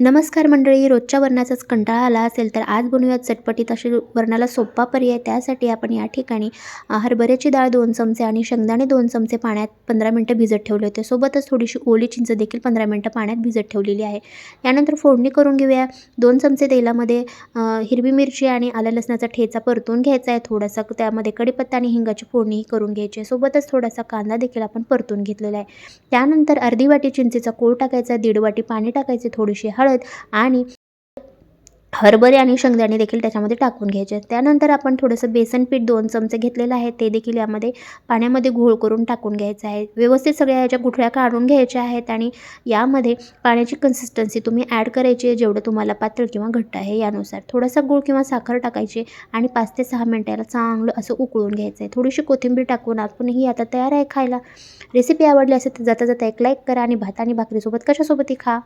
नमस्कार मंडळी रोजच्या वरणाचाच कंटाळा आला असेल तर आज बनवूयात चटपटीत अशी वरणाला सोपा पर्याय. त्यासाठी आपण या ठिकाणी हरभऱ्याची डाळ दोन चमचे आणि शेंगदाणे दोन चमचे पाण्यात पंधरा मिनटं भिजत ठेवले होते. सोबतच थोडीशी ओली चिंच देखील पंधरा मिनटं पाण्यात भिजत ठेवलेली आहे. यानंतर फोडणी करून घेऊया. दोन चमचे तेलामध्ये हिरवी मिरची आणि आलं लसणाचा ठेचा परतून घ्यायचा आहे. थोडासा त्यामध्ये कढीपत्ता आणि हिंगाची फोडणीही करून घ्यायची आहे. सोबतच थोडासा कांदा देखील आपण परतून घेतलेला आहे. त्यानंतर अर्धी वाटी चिंचेचा कोळ टाकायचा दीड वाटी पाणी टाकायचे. थोडीशी हळद आणि हरभरे आणि शेंगदाणे देखील त्याच्यामध्ये टाकून घ्यायचे. त्यानंतर आपण थोडंसं बेसन पीठ दोन चमचे घेतलेलं आहे. ते देखील यामध्ये पाण्यामध्ये घोळ करून टाकून घ्यायचं आहे. व्यवस्थित सगळ्या ह्याच्या गुठळ्या काढून घ्यायच्या आहेत आणि यामध्ये पाण्याची कन्सिस्टन्सी तुम्ही ॲड करायची आहे जेवढं तुम्हाला पातळ किंवा घट्ट आहे यानुसार. थोडासा गूळ किंवा साखर टाकायची आणि पाच ते सहा मिनटाला चांगलं असं उकळून घ्यायचं आहे. थोडीशी कोथिंबीर टाकून आपणही आता तयार आहे खायला. रेसिपी आवडली असेल तर जाता जाता एक लाईक करा आणि भात आणि भाकरीसोबत कशासोबतही खा.